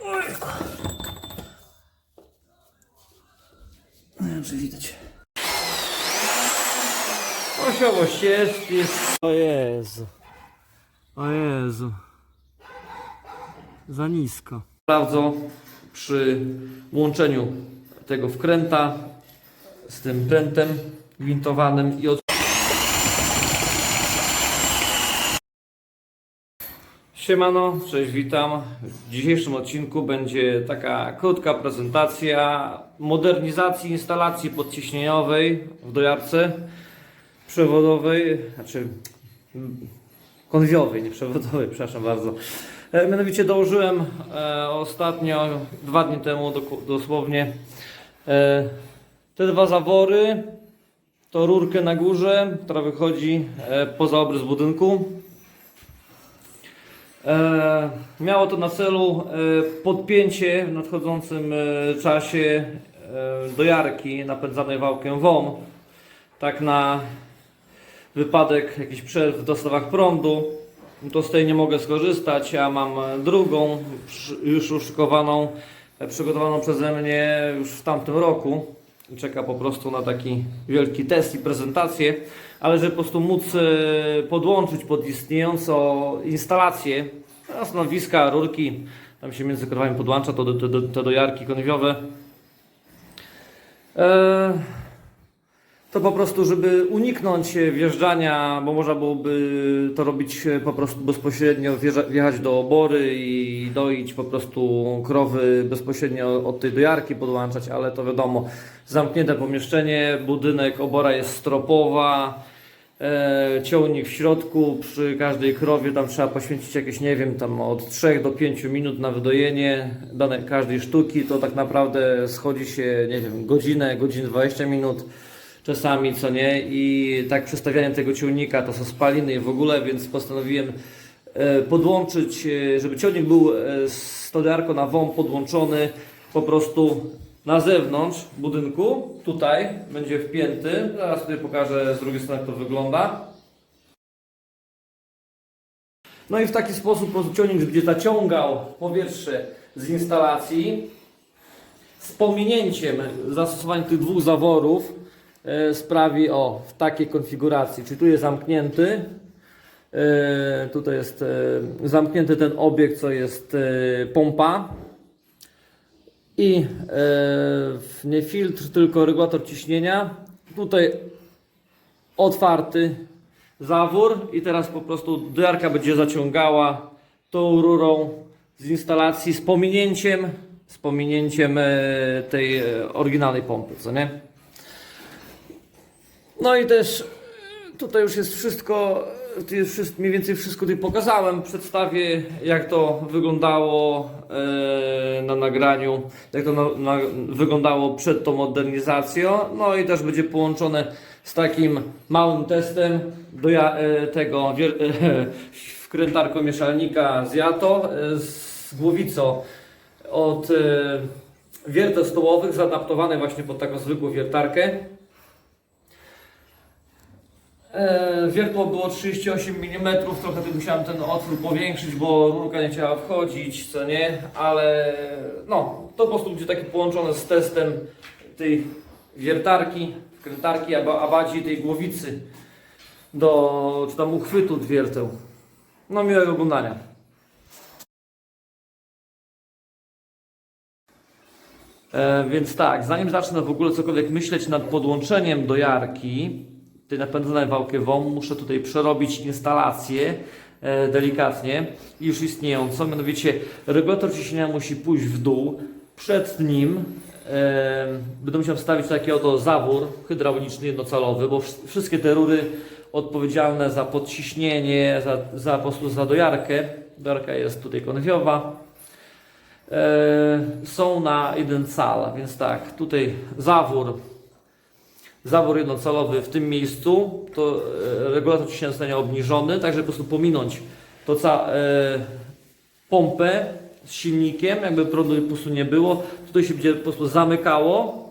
Ojku. Nie wiem, czy widać. Osiołość jest, jest. O Jezu. O Jezu. Za nisko. Sprawdzą przy łączeniu tego wkręta z tym prętem gwintowanym i od... Siemano, cześć, witam. W dzisiejszym odcinku będzie taka krótka prezentacja modernizacji instalacji podciśnieniowej w dojarce przewodowej, znaczy mm, konwiowej, nie przewodowej, przepraszam bardzo. E, mianowicie dołożyłem e, ostatnio, dwa dni temu dosłownie, e, te dwa zawory, to rurkę na górze, która wychodzi poza obrys budynku. E, miało to na celu e, podpięcie w nadchodzącym e, czasie dojarki napędzanej wałkiem WOM. Tak na wypadek jakichś przerw w dostawach prądu. To z tej nie mogę skorzystać, a mam drugą już uszykowaną, przygotowaną przeze mnie już w tamtym roku. Czeka po prostu na taki wielki test i prezentację, ale żeby po prostu móc e, podłączyć pod istniejącą instalację stanowiska, rurki, tam się między krowami podłącza to do, do, do, te dojarki konwiowe. E, to po prostu, żeby uniknąć e, wjeżdżania, bo można byłoby to robić e, po prostu bezpośrednio, wjechać do obory i doić po prostu krowy bezpośrednio od tej dojarki podłączać, ale to wiadomo, zamknięte pomieszczenie, budynek, obora jest stropowa, e, ciągnik w środku, przy każdej krowie tam trzeba poświęcić jakieś, nie wiem, tam od 3 do 5 minut na wydojenie danej każdej sztuki, to tak naprawdę schodzi się, nie wiem, godzinę, godzinę 20 minut czasami, co nie, i tak przestawianie tego ciągnika to są spaliny i w ogóle, więc postanowiłem e, podłączyć, e, żeby ciągnik był e, z stolarką na WOM podłączony po prostu na zewnątrz budynku, tutaj będzie wpięty, zaraz tutaj pokażę z drugiej strony jak to wygląda. No i w taki sposób ciągnik będzie zaciągał powietrze z instalacji z pominięciem zastosowania tych dwóch zaworów sprawi o w takiej konfiguracji, czyli tu jest zamknięty? E, tutaj jest e, zamknięty ten obiekt, co jest e, pompa. I e, nie filtr, tylko regulator ciśnienia. Tutaj otwarty zawór i teraz po prostu dojarka będzie zaciągała tą rurą z instalacji z pominięciem, z pominięciem e, tej e, oryginalnej pompy, co nie? No i też e, tutaj już jest wszystko, jest wszystko, mniej więcej wszystko tutaj pokazałem. Przedstawię jak to wyglądało e, na nagraniu, jak to na, na, wyglądało przed tą modernizacją. No i też będzie połączone z takim małym testem do ja, e, tego wier, e, wkrętarką mieszalnika z Jato z głowicą od e, wierteł stołowych zaadaptowane właśnie pod taką zwykłą wiertarkę. E, Wiertło było 38 mm, trochę tu musiałem ten otwór powiększyć, bo rurka nie chciała wchodzić, co nie, ale no, to po prostu będzie takie połączone z testem tej wiertarki, wkrętarki, a, a bardziej tej głowicy do, czy tam uchwytu od wierteł. No miłego oglądania. E, więc tak, zanim zacznę w ogóle cokolwiek myśleć nad podłączeniem do jarki, tej napędzanej wałkiewą, muszę tutaj przerobić instalację e, delikatnie, już istniejącą, mianowicie regulator ciśnienia musi pójść w dół, przed nim e, będę musiał wstawić taki oto zawór hydrauliczny jednocalowy, bo wsz- wszystkie te rury odpowiedzialne za podciśnienie, za, za po prostu za dojarkę, dojarka jest tutaj konwiowa, e, są na jeden cal, więc tak, tutaj zawór, zawór jednocalowy w tym miejscu, to e, regulator ciśnienia zostanie obniżony, tak żeby po prostu pominąć to ca, e, pompę z silnikiem, jakby prądu po prostu nie było, tutaj się będzie po prostu zamykało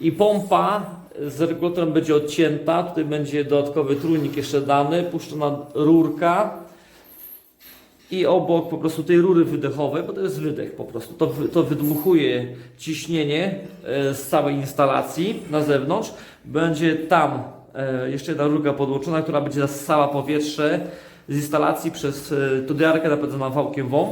i pompa z regulatorem będzie odcięta, tutaj będzie dodatkowy trójnik jeszcze dany, puszczona rurka, i obok po prostu tej rury wydechowej, bo to jest wydech po prostu, to, to wydmuchuje ciśnienie e, z całej instalacji na zewnątrz. Będzie tam e, jeszcze jedna rurka podłączona, która będzie zasysała powietrze z instalacji przez e, tą diarkę napędzoną wałkiem WOM.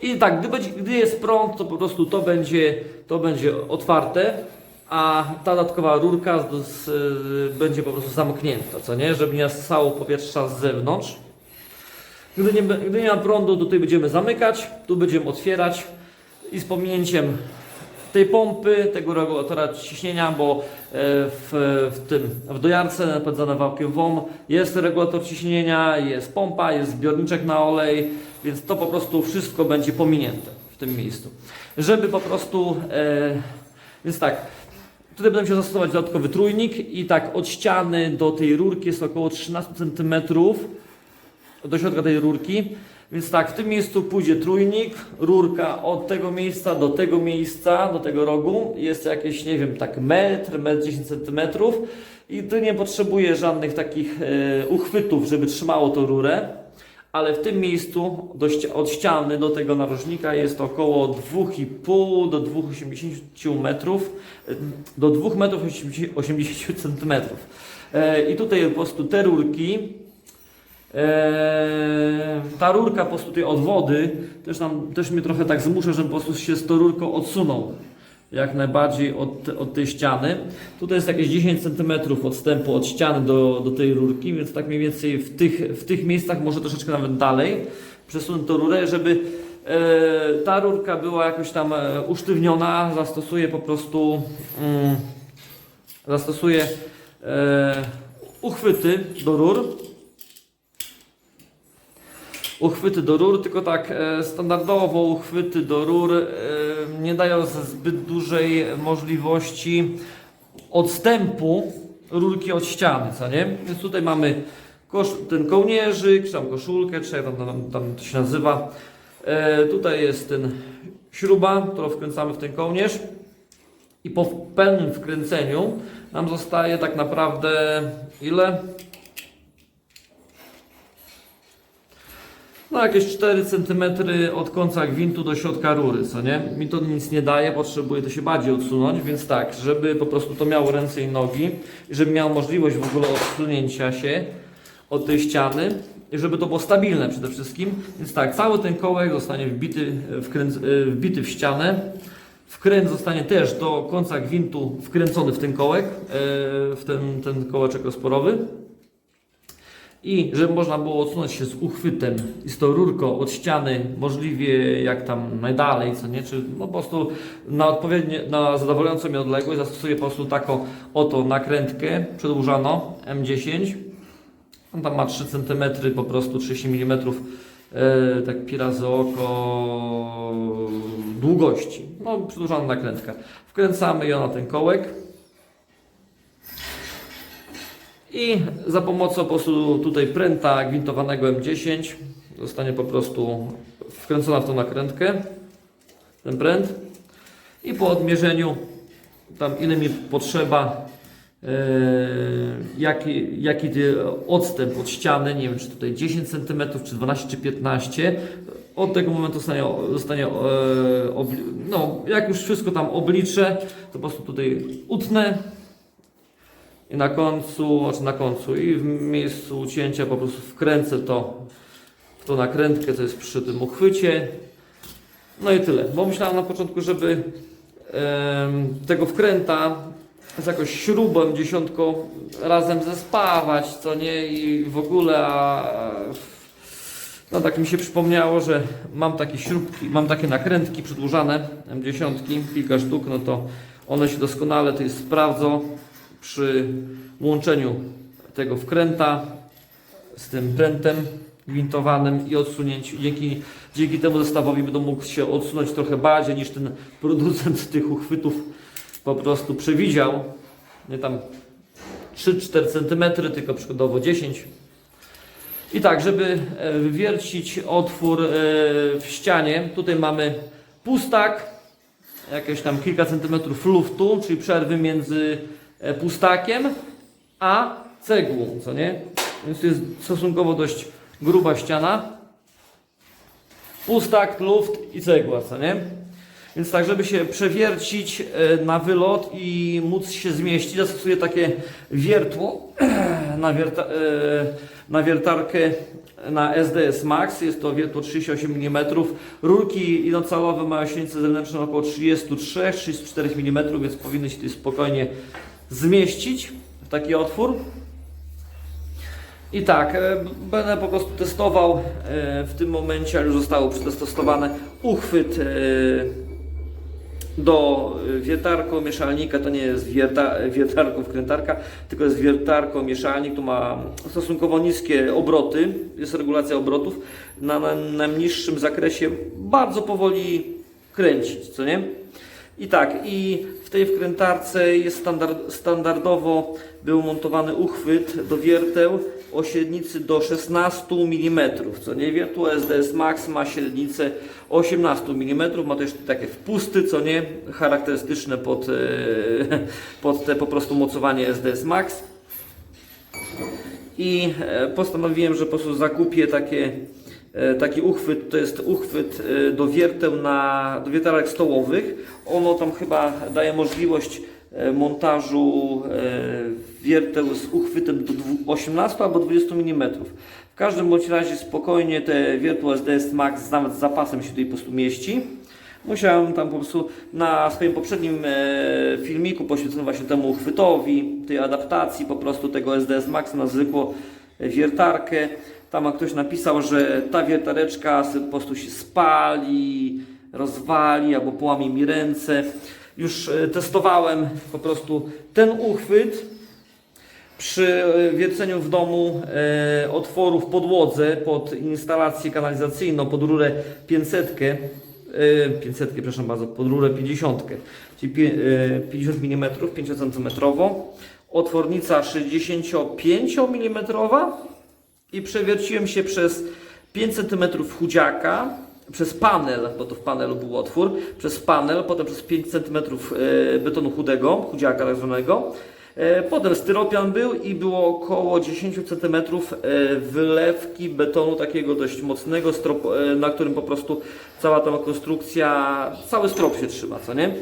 I tak, gdy, będzie, gdy jest prąd, to po prostu to będzie, to będzie otwarte, a ta dodatkowa rurka z, z, będzie po prostu zamknięta, co nie? Żeby nie nasysało powietrza z zewnątrz. Gdy nie, gdy nie ma prądu, to tutaj będziemy zamykać, tu będziemy otwierać i z pominięciem tej pompy, tego regulatora ciśnienia, bo e, w, w tym w dojarce napędzane wałkiem WOM jest regulator ciśnienia, jest pompa, jest zbiorniczek na olej, więc to po prostu wszystko będzie pominięte w tym miejscu. Żeby po prostu, e, więc tak, tutaj będę musiał zastosować dodatkowy trójnik i tak od ściany do tej rurki jest około 13 cm do środka tej rurki. Więc tak, w tym miejscu pójdzie trójnik, rurka od tego miejsca do tego miejsca, do tego rogu. Jest jakieś, nie wiem, tak metr, metr 10 centymetrów. I tu nie potrzebuję żadnych takich e, uchwytów, żeby trzymało to rurę. Ale w tym miejscu do od ściany do tego narożnika jest około 2,5 do 2,80 metrów, do 2 metrów 80 centymetrów. E, I tutaj po prostu te rurki Eee, ta rurka po prostu tej od wody też, nam, też mnie trochę tak zmusza, żebym po prostu się z tą rurką odsunął jak najbardziej od, od tej ściany. Tutaj jest jakieś 10 cm odstępu od ściany do, do tej rurki, więc tak mniej więcej w tych, w tych miejscach, może troszeczkę nawet dalej, przesunę tą rurę, żeby e, ta rurka była jakoś tam e, usztywniona. Zastosuję po prostu mm, zastosuję e, uchwyty do rur uchwyty do rur, tylko tak e, standardowo uchwyty do rur e, nie dają zbyt dużej możliwości odstępu rurki od ściany, co nie? Więc tutaj mamy ten kołnierzyk, czy tam koszulkę, czy tam, tam, tam to się nazywa. E, tutaj jest ten śruba, którą wkręcamy w ten kołnierz i po pełnym wkręceniu nam zostaje tak naprawdę ile? No jakieś 4 cm od końca gwintu do środka rury, co nie? Mi to nic nie daje, potrzebuję to się bardziej odsunąć, więc tak, żeby po prostu to miało ręce i nogi i żeby miał możliwość w ogóle odsunięcia się od tej ściany i żeby to było stabilne przede wszystkim. Więc tak, cały ten kołek zostanie wbity, wkręc, e, wbity w ścianę. Wkręt zostanie też do końca gwintu wkręcony w ten kołek, e, w ten, ten kołeczek rozporowy. I żeby można było odsunąć się z uchwytem i z tą rurką od ściany, możliwie jak tam najdalej, co nie, czy no po prostu na odpowiednie, na zadowalającą mi odległość zastosuję po prostu taką oto nakrętkę przedłużaną M10. On tam ma 3 cm, po prostu 30 mm, e, tak pi razy oko długości. No, przedłużona nakrętka. Wkręcamy ją na ten kołek. I za pomocą po prostu tutaj pręta gwintowanego M10 zostanie po prostu wkręcona w tą nakrętkę, ten pręt. I po odmierzeniu tam ile mi potrzeba, e, jaki, jaki odstęp od ściany, nie wiem czy tutaj 10 cm, czy 12, czy 15, od tego momentu zostanie, zostanie e, no jak już wszystko tam obliczę, to po prostu tutaj utnę i na końcu, znaczy na końcu i w miejscu ucięcia po prostu wkręcę to w tą nakrętkę, co jest przy tym uchwycie. No i tyle. Bo myślałem na początku, żeby em, tego wkręta z jakąś śrubą dziesiątką razem zespawać, co nie i w ogóle, a no tak mi się przypomniało, że mam takie śrubki, mam takie nakrętki przedłużane, M10, kilka sztuk, no to one się doskonale tutaj sprawdzą przy łączeniu tego wkręta z tym prętem gwintowanym i odsunięciu. Dzięki, dzięki temu zestawowi będą mógł się odsunąć trochę bardziej niż ten producent tych uchwytów po prostu przewidział. Nie tam 3-4 cm, tylko przykładowo 10 i tak, żeby e, wywiercić otwór e, w ścianie, tutaj mamy pustak, jakieś tam kilka centymetrów luftu, czyli przerwy między pustakiem a cegłą, co nie? Więc to jest stosunkowo dość gruba ściana. pustak, luft i cegła, co nie? Więc tak, żeby się przewiercić e, na wylot i móc się zmieścić, zastosuję takie wiertło na, wierta, e, na wiertarkę na SDS Max. Jest to wiertło 38 mm. Rurki jednocalowe mają średnicę zewnętrzną około 33-34 mm, więc powinny się tutaj spokojnie zmieścić w taki otwór. I tak, e, będę po prostu testował e, w tym momencie, już zostało przetestowane uchwyt e, do wiertarko mieszalnika, to nie jest wierta, wiertarko wkrętarka, tylko jest wiertarko mieszalnik, tu ma stosunkowo niskie obroty, jest regulacja obrotów, na, na najniższym zakresie bardzo powoli kręcić, co nie? I tak, i w tej wkrętarce jest standard, standardowo był montowany uchwyt do wierteł o średnicy do 16 mm, co nie? Wiertło SDS Max ma średnicę 18 mm, ma też takie wpusty, co nie? Charakterystyczne pod, e, pod te po prostu mocowanie SDS Max. I e, postanowiłem, że po prostu zakupię takie, taki uchwyt, to jest uchwyt e, do wierteł na, do wiertarek stołowych. Ono tam chyba daje możliwość e, montażu e, wierteł z uchwytem do dwu- 18 albo 20 mm. W każdym bądź razie spokojnie te wiertło SDS Max nawet z zapasem się tutaj po prostu mieści. Musiałem tam po prostu na swoim poprzednim e, filmiku poświęconym właśnie temu uchwytowi, tej adaptacji po prostu tego SDS Max na zwykłą wiertarkę. Tam ktoś napisał, że ta wiertareczka po prostu się spali, rozwali albo połamie mi ręce. Już e, testowałem po prostu ten uchwyt przy e, wierceniu w domu e, otworu w podłodze pod instalację kanalizacyjną, pod rurę 500, e, 500, przepraszam bardzo, pod rurę 50, czyli pie, e, 50 mm, 5 cm, otwornica 65 mm i przewierciłem się przez 5 cm chudziaka, przez panel, bo to w panelu był otwór, przez panel, potem przez 5 cm e, betonu chudego, chudziaka tak zwanego, E, Potem styropian był i było około 10 cm e, wylewki betonu takiego dość mocnego, na którym po prostu cała ta konstrukcja, cały strop się trzyma, co nie?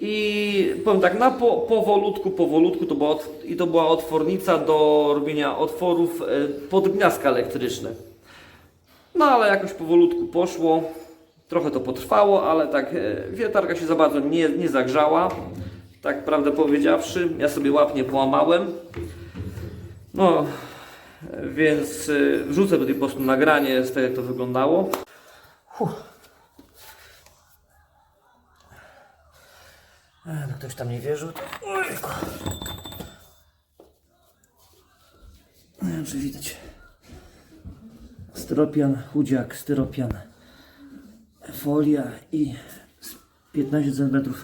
I powiem tak, na po, powolutku, powolutku to była, i to była otwornica do robienia otworów e, pod gniazdka elektryczne. No ale jakoś powolutku poszło. Trochę to potrwało, ale tak e, wiertarka się za bardzo nie, nie zagrzała. Tak prawdę powiedziawszy, ja sobie łapnie połamałem. No, e, więc wrzucę tutaj po prostu nagranie z tego jak to wyglądało. E, No ktoś tam nie wierzył, to... Ojku. Nie wiem, czy widać. Styropian, chudziak, styropian, folia i z 15 cm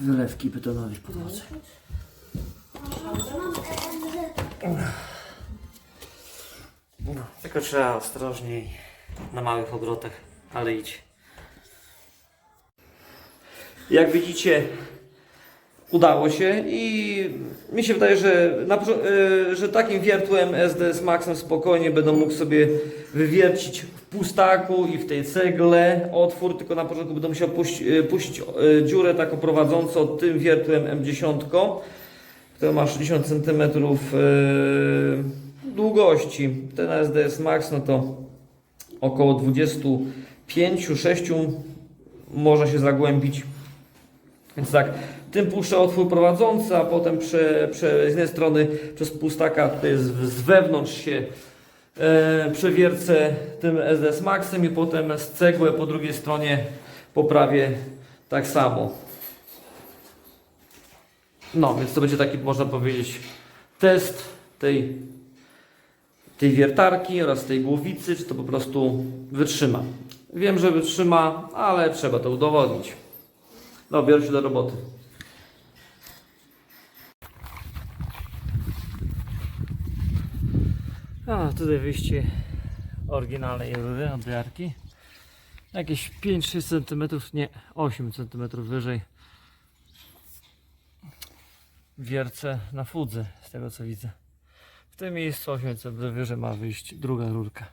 wylewki betonowej w podłodze. No, tylko trzeba ostrożniej, na małych obrotach, ale idź. Jak widzicie, udało się i mi się wydaje, że, na, e, że takim wiertłem SDS Maxem spokojnie będę mógł sobie wywiercić w pustaku i w tej cegle otwór, tylko na początku będę musiał puścić, e, e, dziurę taką prowadzącą tym wiertłem M10, która ma 60 cm długości. Ten SDS Max no to około 25-6 można się zagłębić. Więc tak, tym puszczę otwór prowadzący, a potem prze, prze, z jednej strony przez pustaka tutaj z, z wewnątrz się e, przewiercę tym SDS Maxem i potem z cegłę po drugiej stronie poprawię tak samo. No, więc to będzie taki, można powiedzieć, test tej, tej wiertarki oraz tej głowicy, czy to po prostu wytrzyma. Wiem, że wytrzyma, ale trzeba to udowodnić. No, biorę się do roboty. A, tutaj wyjście oryginalnej rury od wiarki. Jakieś 5-6 cm, nie, 8 cm wyżej. Wiercę na fudze, z tego co widzę. W tym miejscu 8 cm wyżej ma wyjść druga rurka.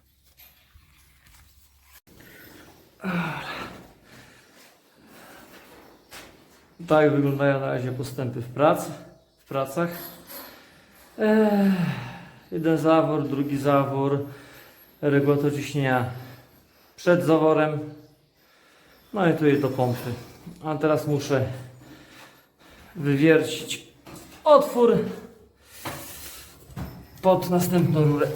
Tak wyglądają na razie postępy w pracy, w pracach. Eee, jeden zawór, drugi zawór, regulator ciśnienia przed zaworem, no i tu jest do pompy. A teraz muszę wywiercić otwór pod następną rurę.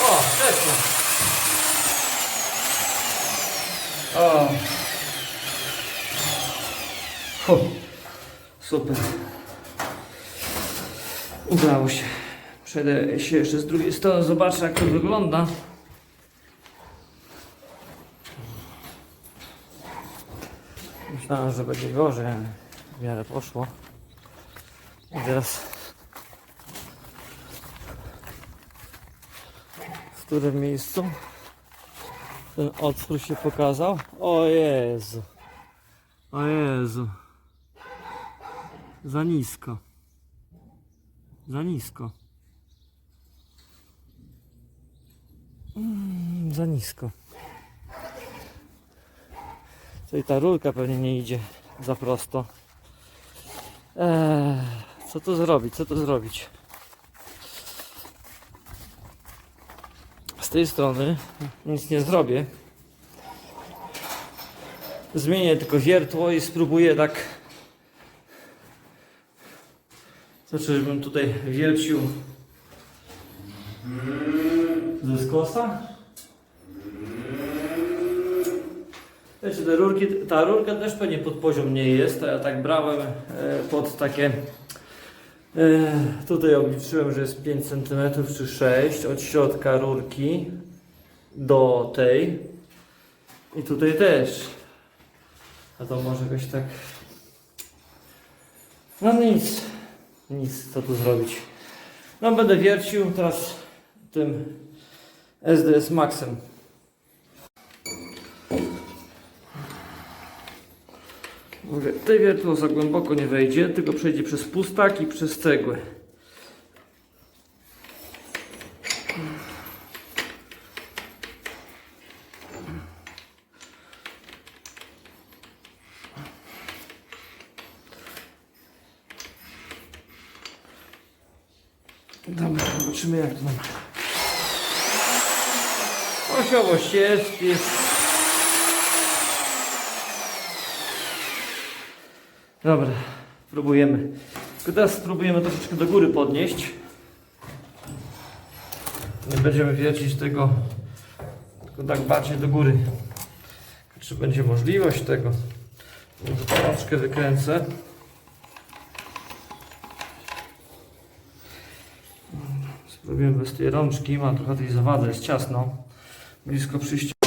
O, przeszło. O. Hu. Super. Udało się. Przejdę się jeszcze z drugiej strony, zobaczę jak to wygląda. Myślałem, że będzie gorzej, ale w miarę poszło. I teraz w którym miejscu ten otwór się pokazał? O Jezu. O Jezu. Za nisko. Za nisko. Mm, za nisko. Tutaj ta rurka pewnie nie idzie za prosto. Eee, co tu zrobić? Co tu zrobić? Z tej strony nic nie zrobię. Zmienię tylko wiertło i spróbuję tak. Znaczy, żebym tutaj wiercił ze skosa. Wiecie, te rurki, ta rurka też pewnie pod poziom nie jest. Ja tak brałem e, pod takie. E, tutaj obliczyłem, że jest 5 cm czy 6 od środka rurki do tej. I tutaj też. A to może jakoś tak. No nic. Nic, co tu zrobić. No będę wiercił teraz tym SDS Maxem. Mówię, Tej wiertło za głęboko nie wejdzie, tylko przejdzie przez pustak i przez cegłę. Dobra, zobaczymy jak to tam. Jest, jest. Dobra, próbujemy. Tylko teraz spróbujemy troszeczkę do góry podnieść. Nie będziemy wiercić tego tylko tak bardziej do góry. Czy będzie możliwość tego? Może troszeczkę wykręcę. Spróbujemy bez tej rączki. Ma trochę tej zawady, jest ciasno. Blisko przyjścia.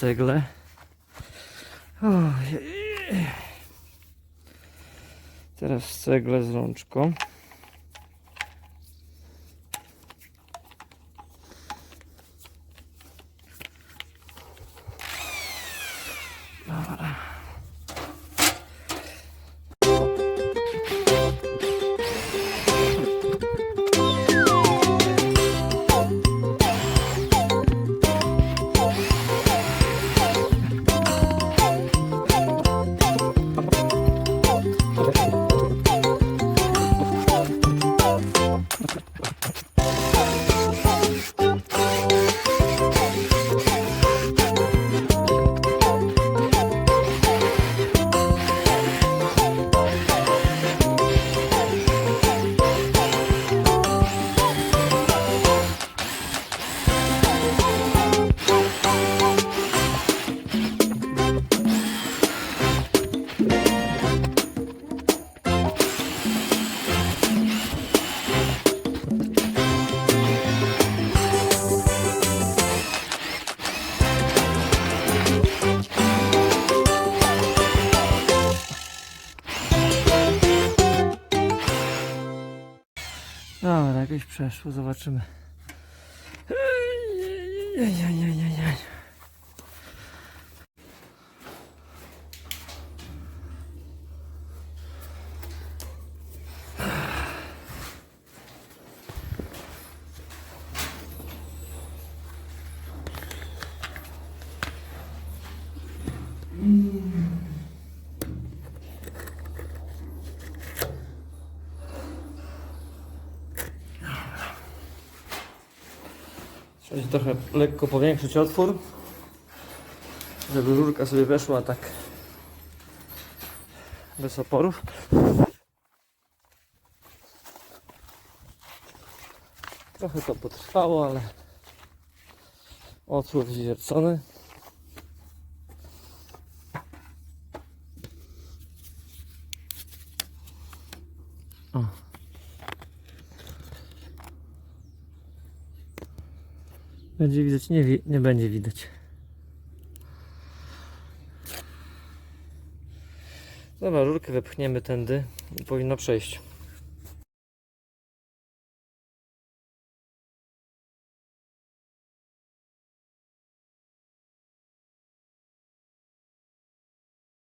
Cegle. Teraz cegle z rączką. Przeszło, zobaczymy. Ejejejejejej. Trzeba trochę lekko powiększyć otwór, żeby rurka sobie weszła tak bez oporów. Trochę to potrwało, ale otwór zwiercony. Będzie widać? Nie, nie będzie widać. Dobra, rurkę wepchniemy tędy i powinno przejść.